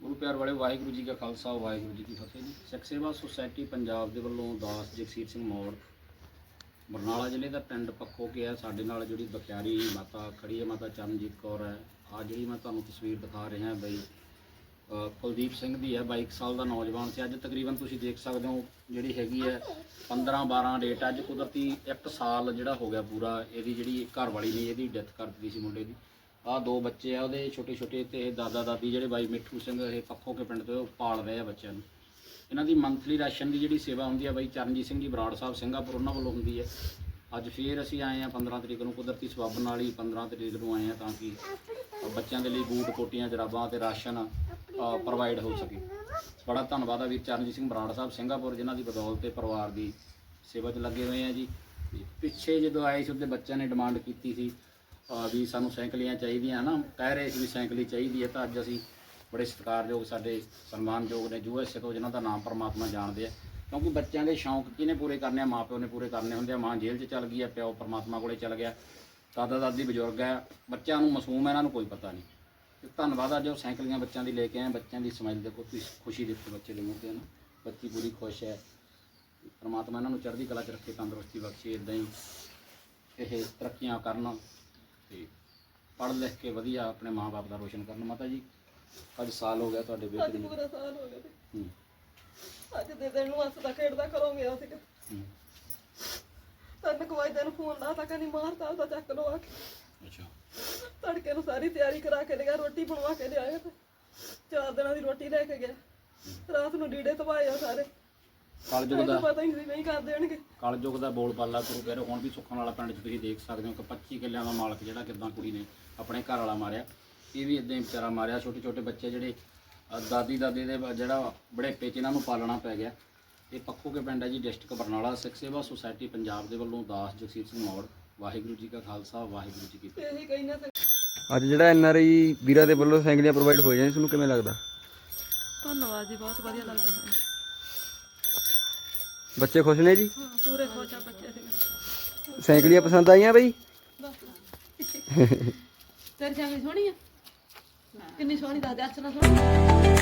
ਗੁਰੂ ਪਿਆਰ ਵਾਲੇ ਵਾਹਿਗੁਰੂ ਜੀ ਕਾ ਖਾਲਸਾ, ਵਾਹਿਗੁਰੂ ਜੀ ਕੀ ਫਤਿਹ ਜੀ। ਸਿੱਖ ਸੇਵਾ ਸੁਸਾਇਟੀ ਪੰਜਾਬ ਦੇ ਵੱਲੋਂ ਦਾਸ ਜਗਸੀਰ ਸਿੰਘ ਮੌੜ, ਬਰਨਾਲਾ ਜ਼ਿਲ੍ਹੇ ਦਾ ਪਿੰਡ ਪੱਖੋ ਕੇ ਹੈ ਸਾਡੇ ਨਾਲ ਜਿਹੜੀ ਬਖਿਆਰੀ ਮਾਤਾ ਖੜੀ ਹੈ ਮਾਤਾ ਚਰਨਜੀਤ ਕੌਰ ਹੈ। ਆ ਜਿਹੜੀ ਮੈਂ ਤੁਹਾਨੂੰ ਤਸਵੀਰ ਦਿਖਾ ਰਿਹਾ ਬਈ ਕੁਲਦੀਪ ਸਿੰਘ ਦੀ ਹੈ 22 ਸਾਲ ਦਾ ਨੌਜਵਾਨ ਸੀ। ਅੱਜ ਤਕਰੀਬਨ ਤੁਸੀਂ ਦੇਖ ਸਕਦੇ ਹੋ ਜਿਹੜੀ ਹੈਗੀ ਹੈ 15 12 ਡੇਟ ਅੱਜ ਕੁਦਰਤੀ 1 ਸਾਲ ਜਿਹੜਾ ਹੋ ਗਿਆ ਪੂਰਾ, ਇਹਦੀ ਜਿਹੜੀ ਘਰ ਵਾਲੀ ਨੇ ਇਹਦੀ ਡੈਥ ਕਰ ਦਿੱਤੀ ਸੀ ਮੁੰਡੇ ਦੀ। ਆ ਦੋ ਬੱਚੇ ਆ, ਉਹਦੇ ਛੋਟੇ ਛੋਟੇ ਤੇ ਇਹ ਦਾਦਾ ਦਾਦੀ ਜਿਹੜੇ ਬਾਈ ਮਿੱਠੂ ਸਿੰਘ, ਇਹ ਪੱਖੋ ਕੇ ਪਿੰਡ ਤੋਂ ਪਾਲ ਰਹੇ ਆ ਬੱਚਿਆਂ ਨੂੰ। ਇਹਨਾਂ ਦੀ ਮੰਥਲੀ ਰਾਸ਼ਨ ਦੀ ਜਿਹੜੀ ਸੇਵਾ ਹੁੰਦੀ ਆ ਬਾਈ ਚਰਨਜੀਤ ਸਿੰਘ ਜੀ, ਬਰਾੜ ਸਾਹਿਬ ਸਿੰਗਾਪੁਰ ਉਹਨਾਂ ਵੱਲੋਂ ਹੁੰਦੀ ਹੈ ਅੱਜ ਫੇਰ ਅਸੀਂ ਆਏ ਆ 15 ਤਰੀਕ ਨੂੰ ਕੁਦਰਤੀ ਸਬੱਬ ਨਾਲ ਹੀ 15 ਤਰੀਕ ਨੂੰ ਆਏ ਆ ਤਾਂ ਕਿ ਬੱਚਿਆਂ ਦੇ ਲਈ ਬੂਟ, ਕੋਟੀਆਂ, ਜਰਾਬਾਂ ਤੇ ਰਾਸ਼ਨ ਪ੍ਰੋਵਾਈਡ ਹੋ ਸਕੇ। ਬੜਾ ਧੰਨਵਾਦ ਆ ਵੀਰ ਚਰਨਜੀਤ ਸਿੰਘ, ਬਰਾੜ ਸਾਹਿਬ, ਸਿੰਘਾਪੁਰ, ਜਿਨ੍ਹਾਂ ਦੀ ਬਦੌਲਤ ਤੇ ਪਰਿਵਾਰ ਦੀ ਸੇਵਾ 'ਚ ਲੱਗੇ ਹੋਏ ਆ ਜੀ। ਪਿੱਛੇ ਜਦੋਂ ਆਏ ਸੀ, ਉਹਦੇ ਬੱਚਿਆਂ ਨੇ ਡਿਮਾਂਡ ਕੀਤੀ ਸੀ ਅ, ਵੀ ਸਾਨੂੰ ਸਾਈਕਲੀਆਂ ਚਾਹੀਦੀਆਂ ਨਾ ਕਹਿ ਰਹੇ ਸੀ ਵੀ ਸਾਈਕਲੀ ਚਾਹੀਦੀ ਹੈ ਤਾਂ ਅੱਜ ਅਸੀਂ ਬੜੇ ਸਤਿਕਾਰਯੋਗ ਸਾਡੇ ਸਨਮਾਨਯੋਗ ਨੇ ਯੂਐਸਏ ਤੋਂ ਜਿਨ੍ਹਾਂ ਦਾ ਨਾਮ ਪਰਮਾਤਮਾ ਜਾਣਦੇ ਆ। ਕਿਉਂਕਿ ਬੱਚਿਆਂ ਦੇ ਸ਼ੌਂਕ ਕਿਹਨੇ ਪੂਰੇ ਕਰਨੇ ਆ? ਮਾਪਿਓ ਨੇ ਪੂਰੇ ਕਰਨੇ ਹੁੰਦੇ ਆ। ਮਾਂ ਜੇਲ੍ਹ 'ਚ ਚੱਲ ਗਈ ਆ ਪਿਓ ਪਰਮਾਤਮਾ ਕੋਲੇ ਚੱਲ ਗਿਆ। ਦਾਦਾ ਦਾਦੀ ਬਜ਼ੁਰਗ ਆ ਬੱਚਿਆਂ ਨੂੰ ਮਾਸੂਮ ਆ ਇਹਨਾਂ ਨੂੰ ਕੋਈ ਪਤਾ ਨਹੀਂ। ਤੇ ਧੰਨਵਾਦ ਅੱਜ ਉਹ ਸਾਈਕਲੀਆਂ ਬੱਚਿਆਂ ਦੀ ਲੈ ਕੇ ਆਏ ਬੱਚਿਆਂ ਦੀ ਸਮਾਈਲ ਦੇਖੋ ਤੁਸੀਂ ਖੁਸ਼ੀ ਦੇਖੋ ਬੱਚੇ ਦੇ ਮੂੰਹ ਤੇ ਨਾ? ਬੱਚੀ ਪੂਰੀ ਖੁਸ਼ ਹੈ। ਪਰਮਾਤਮਾ ਇਹਨਾਂ ਨੂੰ ਚੜ੍ਹਦੀ ਕਲਾ 'ਚ ਰੱਖੇ ਤੰਦਰੁਸਤੀ ਬਖਸ਼ੇ ਇਦਾਂ ਹੀ ਇਹ ਤਰੱਕੀਆਂ ਕਰਨ। ਤੇ ਪੜ੍ਹ ਲਿਖ ਕੇ ਵਧੀਆ ਆਪਣੇ ਮਾਪੇ ਦਾ ਰੋਸ਼ਨ ਕਰਨ। ਮਾਤਾ ਜੀ ਅੱਜ ਸਾਲ ਹੋ ਗਿਆ ਤੁਹਾਡੇ ਬੇਟੇ ਅੱਜ ਨੂੰ। ਪੂਰਾ ਸਾਲ ਹੋ ਗਿਆ ਤੇ। ਹੂੰ, ਅੱਜ ਦੇ ਦਿਨ ਨੂੰ ਹੱਸਦਾ ਖੇਡਦਾ ਘਰੋਂ ਗਿਆ ਸੀ ਹੂੰ, ਤਨ ਕਵਾਈ ਦਿਨ ਫੋਨ ਲਾ ਤਾਂ ਕਹਿੰਦੀ ਮਾਰਤਾ ਉਹਦਾ ਚੱਕ ਲੋ ਆ ਕੇ। ਅੱਛਾ। ਤੜਕੇ ਨੂੰ ਸਾਰੀ ਤਿਆਰੀ ਕਰਾ ਕੇ ਲਿਆ ਰੋਟੀ ਬਣਵਾ ਕੇ ਲਿਆਇਆ ਤੇ। ਚਾਰ ਦਿਨਾਂ ਦੀ ਰੋਟੀ ਲੈ ਕੇ ਗਿਆ। ਰਾਤ ਨੂੰ ਡੀੜੇ ਤਵਾਏ ਆ ਸਾਰੇ। ਕਲਯੁਗ ਮੈਨੂੰ ਦਾ ਪਤਾ ਹੀ ਨਹੀਂ ਸੀ ਨਹੀਂ ਕਰ ਦੇਣਗੇ ਕਲਯੁਗ ਦਾ ਬੋਲ ਬਾਲਾ ਗੁਰੂ ਕਹਿ ਰਹੇ ਹੁਣ ਵੀ ਸੁੱਖਣ ਵਾਲਾ ਪਿੰਡ 'ਚ ਤੁਸੀਂ ਦੇਖ ਸਕਦੇ ਹੋ ਕਿ 25 ਕਿੱਲਿਆਂ ਦਾ ਮਾਲਕ ਜਿਹੜਾ ਕਿਦਾਂ ਕੁੜੀ ਨੇ ਆਪਣੇ ਘਰ ਵਾਲਾ ਮਾਰਿਆ। ਇਹ ਵੀ ਇਦਾਂ ਹੀ ਵਿਚਾਰਾ ਮਾਰਿਆ। ਛੋਟੇ ਛੋਟੇ ਬੱਚੇ ਜਿਹੜੇ ਅ, ਦਾਦੀ ਦਾਦੇ ਦੇ ਬ- ਜਿਹੜਾ ਬੜੇਪੇ 'ਚ ਇਹਨਾਂ ਨੂੰ ਪਾਲਣਾ ਪੈ ਗਿਆ। ਇਹ ਪੱਖੋ ਕੇ ਪਿੰਡ ਹੈ ਜੀ ਡਿਸਟ੍ਰਿਕਟ ਬਰਨਾਲਾ ਸਿੱਖ ਸੇਵਾ ਸੁਸਾਇਟੀ ਪੰਜਾਬ ਦੇ ਵੱਲੋਂ ਦਾਸ ਜਗਸੀਰ ਸਿੰਘ ਮੌੜ ਵਾਹਿਗੁਰੂ ਜੀ ਕਾ ਖਾਲਸਾ ਵਾਹਿਗੁਰੂ ਜੀ ਕੀ ਫਤਿਹ। ਇਹੀ ਕਹਿੰਦੇ ਤੇ ਅੱਜ ਜਿਹੜਾ ਐਨ ਆਰ ਆਈ ਵੀਰਾਂ ਦੇ ਵੱਲੋਂ ਸਾਈਕਲੀਆਂ ਪ੍ਰੋਵਾਈਡ ਹੋ ਜਾਣ ਤੁਹਾਨੂੰ ਕਿਵੇਂ ਲੱਗਦਾ? ਧੰਨਵਾਦ ਜੀ ਬਹੁਤ ਵਧੀਆ ਲੱਗਦਾ। ਸਾਨੂੰ ਬੱਚੇ ਖੁਸ਼ ਨੇ ਜੀ? ਹਾਂ ਪੂਰੇ ਖੁਸ਼ ਆ ਬੱਚੇ ਸਾਈਕਲੀਆਂ ਪਸੰਦ ਆਈਆਂ ਬਈ? ਤੇਰੀ ਜਾਂਗੀ ਸੋਹਣੀ ਆ ਕਿੰਨੀ ਸੋਹਣੀ ਦੱਸ ਦੇ ਅਸਨਾ ਸੋਹਣੀ